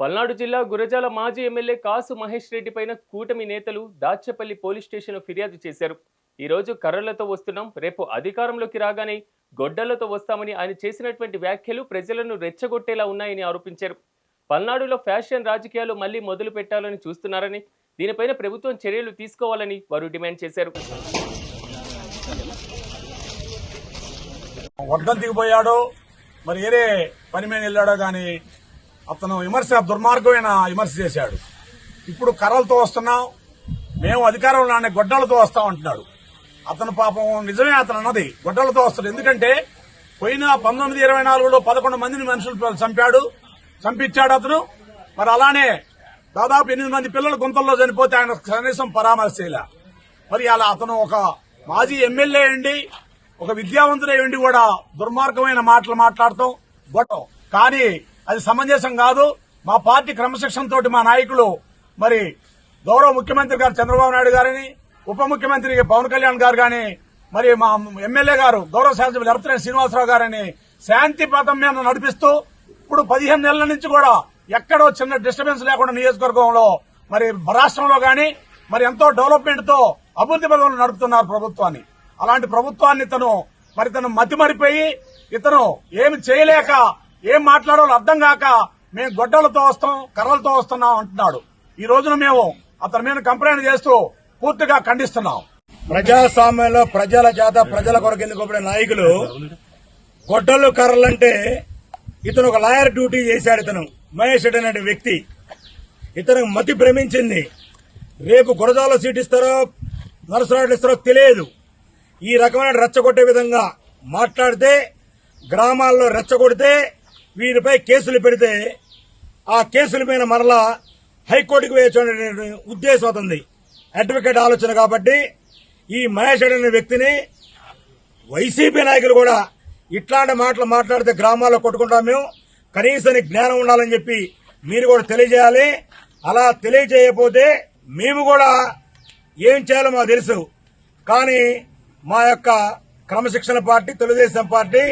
పల్నాడు జిల్లా గురజాల మాజీ ఎమ్మెల్యే కాసు మహేష్ రెడ్డి పైన కూటమి నేతలు దాచేపల్లి పోలీస్ స్టేషన్లో ఫిర్యాదు చేశారు. ఈ రోజు కర్రలతో వస్తున్నాం. రేపు అధికారంలోకి రాగానే గొడ్డలతో వస్తామని ఆయన చేసినటువంటి వ్యాఖ్యలు ప్రజలను రెచ్చగొట్టేలా ఉన్నాయని ఆరోపించారు. పల్నాడులో ఫ్యాషన్ రాజకీయాలు మళ్ళీ మొదలు పెట్టాలని చూస్తున్నారని దీనిపైన ప్రభుత్వం చర్యలు తీసుకోవాలని వారు డిమాండ్ చేశారు. వర్గం దిగిపోయాడో. మరి ఏరే పని మీద వెళ్ళాడో కానీ అతను విమర్శ దుర్మార్గమైన విమర్శ చేశాడు. ఇప్పుడు కర్రలతో వస్తున్నాం మేము అధికారంలో అనే గొడ్డలతో వస్తాం అంటున్నాడు. అతను పాపం నిజమే అతను అన్నది గొడ్డలతో వస్తాడు. ఎందుకంటే పోయిన పంతొమ్మిది ఇరవై నాలుగులో పదకొండు మందిని మనుషులు చంపాడు చంపించాడు అతను. మరి అలానే దాదాపు ఎనిమిది మంది పిల్లలు గుంతల్లో చనిపోతే ఆయన కనీసం పరామర్శ మరి అలా అతను ఒక మాజీ ఎమ్మెల్యే అండి ఒక విద్యావంతుడై ఉండి కూడా దుర్మార్గమైన మాటలు మాట్లాడటం గొడవ. కానీ అది సమంజసం కాదు. మా పార్టీ క్రమశిక్షణ తోటి మా నాయకులు మరి గౌరవ ముఖ్యమంత్రి గారు చంద్రబాబు నాయుడు గారిని ఉప ముఖ్యమంత్రి పవన్ కళ్యాణ్ గారు గాని మరి మా ఎమ్మెల్యే గారు గౌరవ శాసనసభ్యులు ఎర్తనేని శ్రీనివాసరావు గారిని శాంతి పథం మీద నడిపిస్తూ ఇప్పుడు పదిహేను నెలల నుంచి కూడా ఎక్కడో చిన్న డిస్టర్బెన్స్ లేకుండా నియోజకవర్గంలో మరి రాష్ట్రంలో గాని మరి ఎంతో డెవలప్మెంట్తో అభివృద్ధి పదంలో నడుపుతున్నారు ప్రభుత్వాన్ని. అలాంటి ప్రభుత్వాన్ని తను మరి తను మతిమరిపోయి ఇతను ఏమి చేయలేక ఏం మాట్లాడాలో అర్థం కాక మేము గొడ్డలతో వస్తాం కర్రలతో వస్తున్నాం అంటున్నాడు. ఈ రోజున మేము అతని మీద కంప్లైంట్ చేస్తూ పూర్తిగా ఖండిస్తున్నాం. ప్రజాస్వామ్యంలో ప్రజల చేత ప్రజల కొరకు ఎన్నుకోబడిన నాయకులు? గొడ్డలు కర్రలంటే ఇతను ఒక లాయర్ డ్యూటీ చేశాడు ఇతను మహేష్ రెడ్డి అనే వ్యక్తి. ఇతను మతి భ్రమించింది. రేపు గురజాలో సీట్ ఇస్తారో నరసరాడు ఇస్తారో తెలియదు. ఈ రకమైన రెచ్చగొట్టే విధంగా మాట్లాడితే గ్రామాల్లో రెచ్చగొడితే వీరిపై కేసులు పెడితే ఆ కేసుల మీద మరలా హైకోర్టుకు వేయచ్చు ఉద్దేశం అవుతుంది. అడ్వకేట్ ఆలోచన కాబట్టి ఈ మహేష్ అనే వ్యక్తిని వైసీపీ నాయకులు కూడా ఇట్లాంటి మాటలు మాట్లాడితే గ్రామాల్లో కొట్టుకుంటాం మేము. కనీసం జ్ఞానం ఉండాలని చెప్పి మీరు కూడా తెలియజేయాలి. అలా తెలియజేయకపోతే మేము కూడా ఏం చేయాలో మాకు తెలుసు. కానీ మా యొక్క క్రమశిక్షణ పార్టీ తెలుగుదేశం పార్టీ